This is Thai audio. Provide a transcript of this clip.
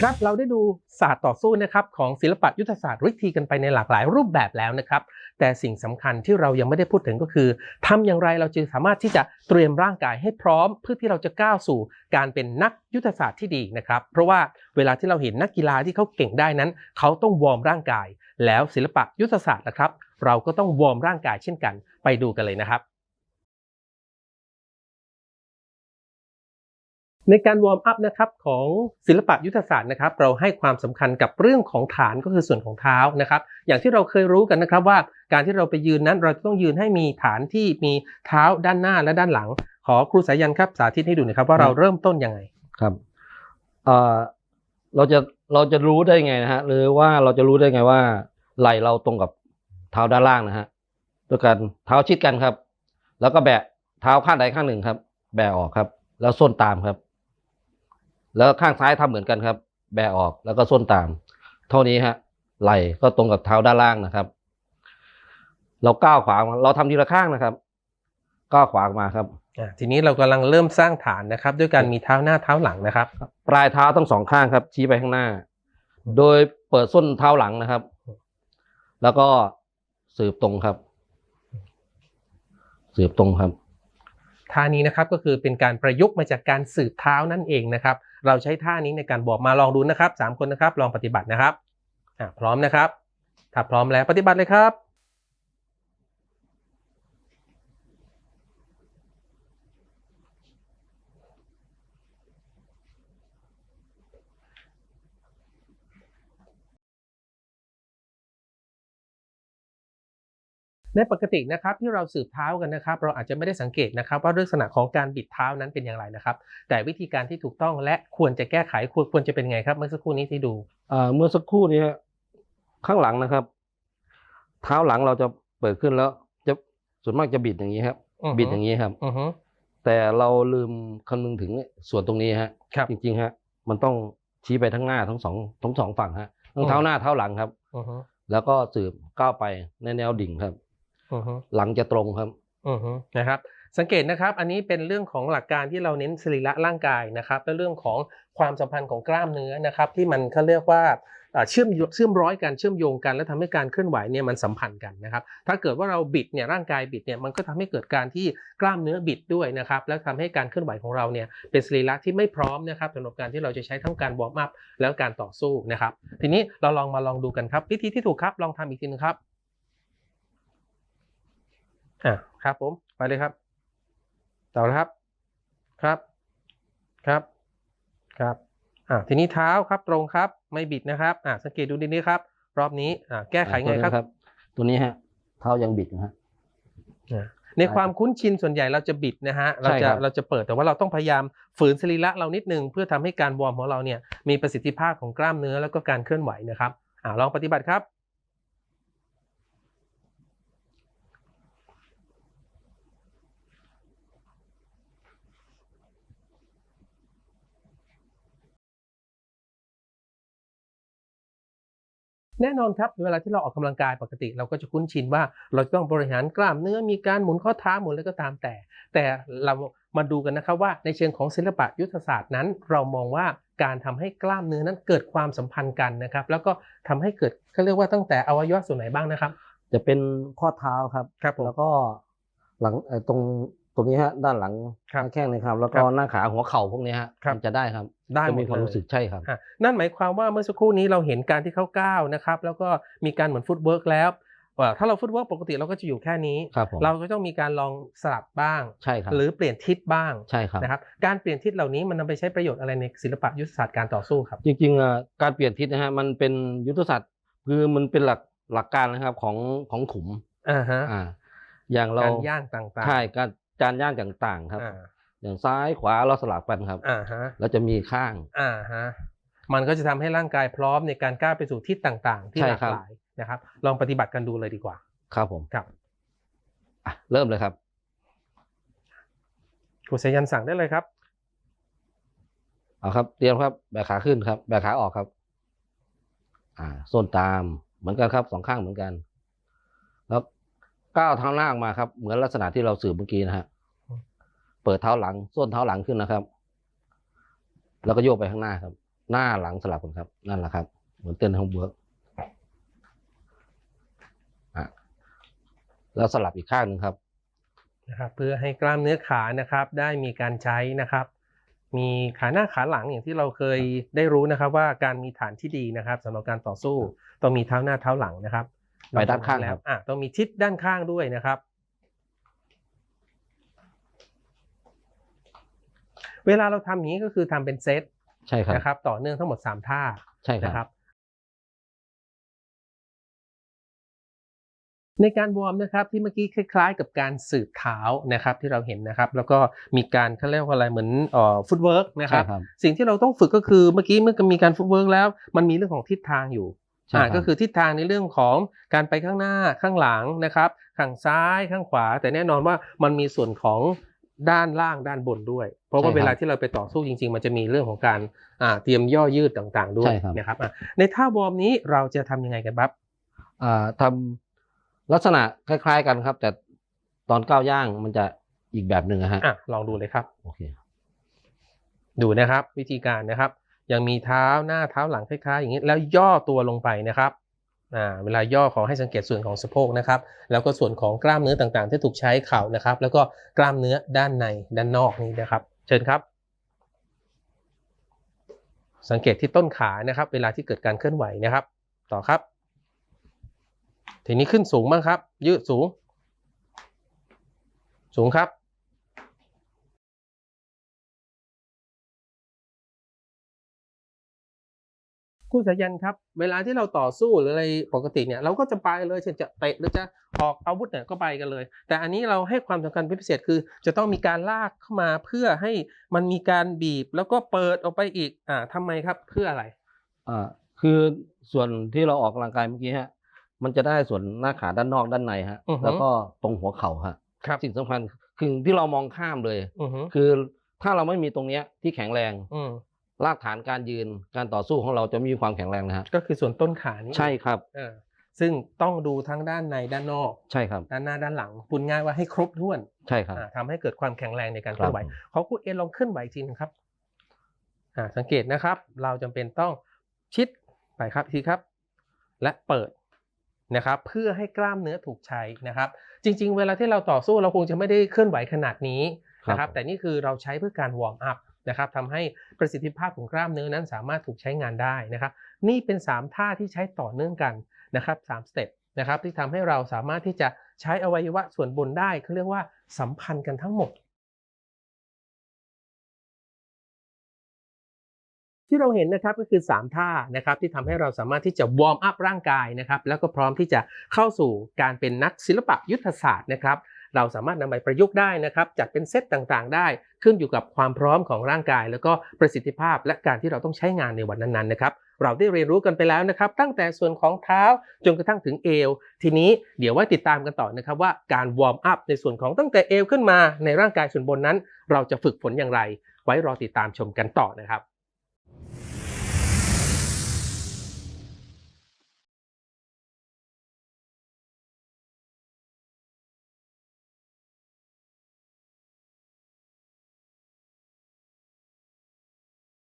ครับเราได้ดูศาสตร์ต่อสู้นะครับของศิลปะยุทธศาสตร์วิธีกันไปในหลากหลายรูปแบบแล้วนะครับ แต่สิ่งสำคัญที่เรายังไม่ได้พูดถึงก็คือทำอย่างไรเราจึงสามารถที่จะเตรียมร่างกายให้พร้อม เพื่อที่เราจะก้าวสู่การเป็นนักยุทธศาสตร์ที่ดีนะครับ เพราะว่าเวลาที่เราเห็นนักกีฬาที่เขาเก่งได้นั้น เขาต้องวอร์มร่างกาย แล้วศิลปะยุทธศาสตร์นะครับ เราก็ต้องวอร์มร่างกายเช่นกัน ไปดูกันเลยนะครับ ในการวอร์มอัพนะครับของศิลปะยุทธศาสตร์นะครับเราให้ความสำคัญกับเรื่องของฐานก็คือส่วนของเท้านะครับ อย่างที่เราเคยรู้กันนะครับว่าการที่เราไปยืนนั้นเราจะต้องยืนให้มีฐานที่มีเท้าด้านหน้าและด้านหลัง ขอครูสายันครับสาธิตให้ดูหนะครับว่าเราเริ่มต้นยังไงครับเอ่อเราจะเราจะรู้ได้ไงนะฮะหรือว่าเราจะรู้ได้ไงว่าไหล่เราตรงกับเท้าด้านล่างนะฮะด้วยการเท้าชิดกันครับ แล้วก็แบะเท้าข้างใดข้างหนึ่งครับ แบะออกครับ แล้วส้นตามครับ แล้วข้างซ้ายทำเหมือนกันครับ แบะออกแล้วก็ส้นตาม เท่านี้ฮะ ไหล่ก็ตรงกับเท้าด้านล่างนะครับ เราก้าวขวามาเราทำทีละข้างนะครับ ก้าวขวาออกมาครับอ่าทีนี้เรากำลังเริ่มสร้างฐานนะครับ ด้วยการมีเท้าหน้าเท้าหลังนะครับ ปลายเท้าทั้งสองข้างครับ ชี้ไปข้างหน้า โดยเปิดส้นเท้าหลังนะครับ แล้วก็สืบตรงครับ สืบตรงครับท่านี้นะครับก็คือเป็นการประยุกต์มาจากการสืบเท้านั่นเองนะครับ เราใช้ท่านี้ในการบอกมาลองดูนะครับสามคนนะครับ ลองปฏิบัตินะครับอ่าพร้อมนะครับ ถ้าพร้อมแล้วปฏิบัติเลยครับ ในปกตินะครับที่เราสืบเท้ากันนะครับ เราอาจจะไม่ได้สังเกตนะครับ ว่าลักษณะของการบิดเท้านั้นเป็นอย่างไรนะครับ แต่วิธีการที่ถูกต้องและควรจะแก้ไขควรควรจะเป็นไงครับ เมื่อสักครู่นี้ที่ดูเอ่อเมื่อสักครู่นี้ฮะข้างหลังนะครับ เท้าหลังเราจะเปิดขึ้นแล้ว จะส่วนมากจะบิดอย่างนี้ครับ อือฮึ บิดอย่างนี้ครับ อือฮึ แต่เราลืมคำนึงถึงส่วนตรงนี้ฮะครับจริงๆฮะมันต้องชี้ไปทั้งหน้าทั้งสองทั้งสองฝั่งฮะทั้อืงมเท้าหน้าเท้าหลังครับ อือฮึแล้วก็สืบก้าวไปในแนวดิ่งครับอือฮึ หลังจะตรงครับอือฮึนะครับ สังเกตนะครับ อันนี้เป็นเรื่องของหลักการที่เราเน้นสรีระร่างกายนะครับ และเรื่องของความสัมพันธ์ของกล้ามเนื้อนะครับ ที่มันเขาเรียกว่าอ่าเชื่อมโยเชื่อมร้อยกันเชื่อมโยงกัน และทำให้การเคลื่อนไหวเนี่ยมันสัมพันธ์กันนะครับ ถ้าเกิดว่าเราบิดเนี่ยร่างกายบิดเนี่ยมันก็ทำให้เกิดการที่กล้ามเนื้อบิดด้วยนะครับ และทำให้การเคลื่อนไหวของเราเนี่ยเป็นสรีระที่ไม่พร้อมนะครับสำหรับการที่เราจะใช้ทั้งการวอร์มอัพแล้วการต่อสู้นะครับ ทีนี้เราลองมาลองดูกันครับ วิธีที่ถูกครับลองทำอีกทีหนึงครับ อ่าครับผมไปเลยครับต่อเลยครับครับครับครับอ่าทีนี้เท้าครับตรงครับไม่บิดนะครับอ่าสังเกตดูดีๆครับ รอบนี้อ่าแก้ไขไงครับ ตัวนี้ฮะเท้ายังบิดนะฮะอ่าในความคุ้นชินส่วนใหญ่เราจะบิดนะฮะเราใช่จะครับเราจะเปิดแต่ว่าเราต้องพยายามฝืนสรีระเรานิดนึงเพื่อทำให้การวอร์มของเราเนี่ยมีประสิทธิภาพของกล้ามเนื้อแล้วก็การเคลื่อนไหวนะครับอ่าลองปฏิบัติครับ แน่นอนครับ เวลาที่เราออกกำลังกายปกติ เราก็จะคุ้นชินว่าเราจะต้องบริหารกล้ามเนื้อมีการหมุนข้อเท้าหมุนอะไรก็ตามแต่ แต่เรามาดูกันนะครับว่าในเชิงของศิลปะยุทธศาสตร์นั้น เรามองว่าการทำให้กล้ามเนื้อนั้นเกิดความสัมพันธ์กันนะครับ แล้วก็ทำให้เกิดเขาเรียกว่าตั้งแต่อวัยวะส่วนไหนบ้างนะครับ จะเป็นข้อเท้าครับครับผมแล้วก็หลังเอ่อตรง ตรงนี้ฮะด้านหลังครับหน้าแข้งนะครับ แล้วคก็รับหน้าขาหัวเข่าพวกนี้ฮะครับ มันจะได้ครับได้จะหมมีดความเลยรู้สึกใช่ครับอะนั่นหมายความว่าเมื่อสักครู่นี้เราเห็นการที่เขาก้าวนะครับ แล้วก็มีการเหมือนฟุตเวิร์กแล้วว่าถ้าเราฟุตเวิร์กปกติเราก็จะอยู่แค่นี้ ครับผมเราก็ต้องมีการลองสลับบ้าง ใช่ครับหรือเปลี่ยนทิศบ้างใช่ครับ นะครับ การเปลี่ยนทิศเหล่านี้มันนำไปใช้ประโยชน์อะไรในศิลปะยุทธศาสตร์การต่อสู้ครับ จริงๆอะการเปลี่ยนทิศนะฮะมันเป็นยุทธศาสตร์คือมันเป็นหลักหลักการนะครับของของขุมอ่าฮะ อ่าอย่างเราการย่างต่างๆ ใช่การ จานย่างต่างๆครับอ่าอย่างซ้ายขวาเราสลับกันครับอ่าฮะแล้วจะมีข้างอ่าฮะมันก็จะทำให้ร่างกายพร้อมในการก้าวไปสู่ทิศต่างๆ ที่ใช่หลากครับหลายนะครับ ลองปฏิบัติกันดูเลยดีกว่า ครับผมครับอะเริ่มเลยครับครูสายันสั่งได้เลยครับเอาครับเตรียมครับแบกขาขึ้นครับ แบกขาออกครับ อ่าส้นตามเหมือนกันครับสองข้างเหมือนกัน แล้ว ก้าวเท้าหน้าออกมาครับ เหมือนลักษณะที่เราสืบเมื่อกี้นะฮะเปิดเท้าหลังส้นเท้าหลังขึ้นนะครับ แล้วก็โยกไปข้างหน้าครับ หน้าหลังสลับกันครับ นั่นแหละครับ เหมือนเต้นฮอมเวิร์กอะแล้วสลับอีกข้างหนึ่งครับนะครับ เพื่อให้กล้ามเนื้อขานะครับ ได้มีการใช้นะครับ มีขาหน้าขาหลังอย่างที่เราเคยได้รู้นะครับ ว่าการมีฐานที่ดีนะครับสำหรับการต่อสู้ต้องมีเท้าหน้าเท้าหลังนะครับ ไปด้านข้างแล้วครับอะต้องมีทิศด้านข้างด้วยนะครับ เวลาเราทำอย่างนี้ก็คือทำเป็นเซตใช่ครับนะครับ ต่อเนื่องทั้งหมด 3 ท่าใช่คนะครัรับบในการวอร์มนะครับที่เมื่อกี้คล้าย ๆ กับการสืบเท้านะครับที่เราเห็นนะครับ แล้วก็มีการเขาเรียกว่าอะไรเหมือนเอ่อฟุตเวิร์กนะคใช่รับครับ สิ่งที่เราต้องฝึกก็คือเมื่อกี้เมื่อมีการฟุตเวิร์กแล้ว มันมีเรื่องของทิศทางอยู่ใช่อ่ารับ ก็คือทิศทางในเรื่องของการไปข้างหน้าข้างหลังนะครับข้างซ้ายข้างขวา แต่แน่นอนว่ามันมีส่วนของด้านล่างด้านบนด้วย เพราะว่าเวลาที่เราไปต่อสู้จริง ๆ มันจะมีเรื่องของการอ่าเตรียมย่อยืดต่างๆ ด้วยใช่ครับนะครับอะในท่าวอร์มนี้เราจะทำยังไงกันครับอ่าทำลักษณะคล้าย ๆ กันครับ แต่ตอนก้าวย่างมันจะอีกแบบหนึ่งอะฮะอะลองดูเลยครับโอเคดูนะครับ วิธีการนะครับ ยังมีเท้าหน้าเท้าหลังคล้ายๆอย่างนี้แล้วย่อตัวลงไปนะครับเวลาย่อขอให้สังเกตส่วนของสะโพกนะครับ แล้วก็ส่วนของกล้ามเนื้อต่างๆ ที่ถูกใช้เข่านะครับ แล้วก็กล้ามเนื้อด้านในด้านนอกนี้นะครับ เชิญครับ สังเกตที่ต้นขานะครับ เวลาที่เกิดการเคลื่อนไหวนะครับ ต่อครับ ทีนี้ขึ้นสูงบ้างครับ ยืดสูง สูงครับ คุณสายันครับ เวลาที่เราต่อสู้หรืออะไรปกติเนี่ยเราก็จะไปเลยเช่นจะเตะหรือจะออกอาวุธเนี่ยก็ไปกันเลย แต่อันนี้เราให้ความสำคัญเป็นพิเศษคือ จะต้องมีการลากเข้ามาเพื่อให้มันมีการบีบแล้วก็เปิดออกไปอีกอ่าทำไมครับเพื่ออะไรอ่าคือส่วนที่เราออกกำลังกายเมื่อกี้ฮะมันจะได้ส่วนหน้าขาด้านนอกด้านในฮะอือฮึแล้วก็ตรงหัวเข่าฮะครับสิ่งสำคัญคือที่เรามองข้ามเลยอือฮึคือถ้าเราไม่มีตรงเนี้ยที่แข็งแรงอืม รากฐานการยืนการต่อสู้ของเราจะไม่มีความแข็งแรงนะฮะก็คือส่วนต้นขานี่ใช่ครับเออซึ่งต้องดูทั้งด้านในด้านนอกใช่ครับด้านหน้าด้านหลังพูดง่ายว่าให้ครบถ้วนใช่ครับอ่าทำให้เกิดความแข็งแรงในการเคครัลื่บอนไหวขอครูเอ็นลองเคลื่อนไหวอีกทีนึงครับอ่าสังเกตนะครับ เราจำเป็นต้องชิดไปครับอีกทีครับ และเปิดนะครับเพื่อให้กล้ามเนื้อถูกใช้นะครับ จริง ๆ เวลาที่เราต่อสู้เราคงจะไม่ได้เคลื่อนไหวขนาดนี้นะครับแต่นี่คือเราใช้เพื่อการวอร์มอัพ นะครับทำให้ประสิทธิภาพของกล้ามเนื้อนั้นสามารถถูกใช้งานได้นะครับ นี่เป็น 3 ท่าที่ใช้ต่อเนื่องกันนะครับสามสเต็ปนะครับที่ทำให้เราสามารถที่จะใช้อวัยวะส่วนบนได้เขาเรียกว่าสัมพันธ์กันทั้งหมด ที่เราเห็นนะครับก็คือ 3 ท่านะครับที่ทำให้เราสามารถที่จะวอร์มอัพร่างกายนะครับแล้วก็พร้อมที่จะเข้าสู่การเป็นนักศิลปะยุทธศาสตร์นะครับ เราสามารถนำไปประยุกต์ได้นะครับจัดเป็นเซตต่างๆ ได้ขึ้นอยู่กับความพร้อมของร่างกาย แล้วก็ประสิทธิภาพและการที่เราต้องใช้งานในวันนั้นๆนะครับเราได้เรียนรู้กันไปแล้วนะครับ ตั้งแต่ส่วนของเท้าจนกระทั่งถึงเอว ทีนี้เดี๋ยวไว้ติดตามกันต่อนะครับว่าการวอร์มอัพในส่วนของตั้งแต่เอวขึ้นมาในร่างกายส่วนบนนั้น เราจะฝึกฝนอย่างไร ไว้รอติดตามชมกันต่อนะครับ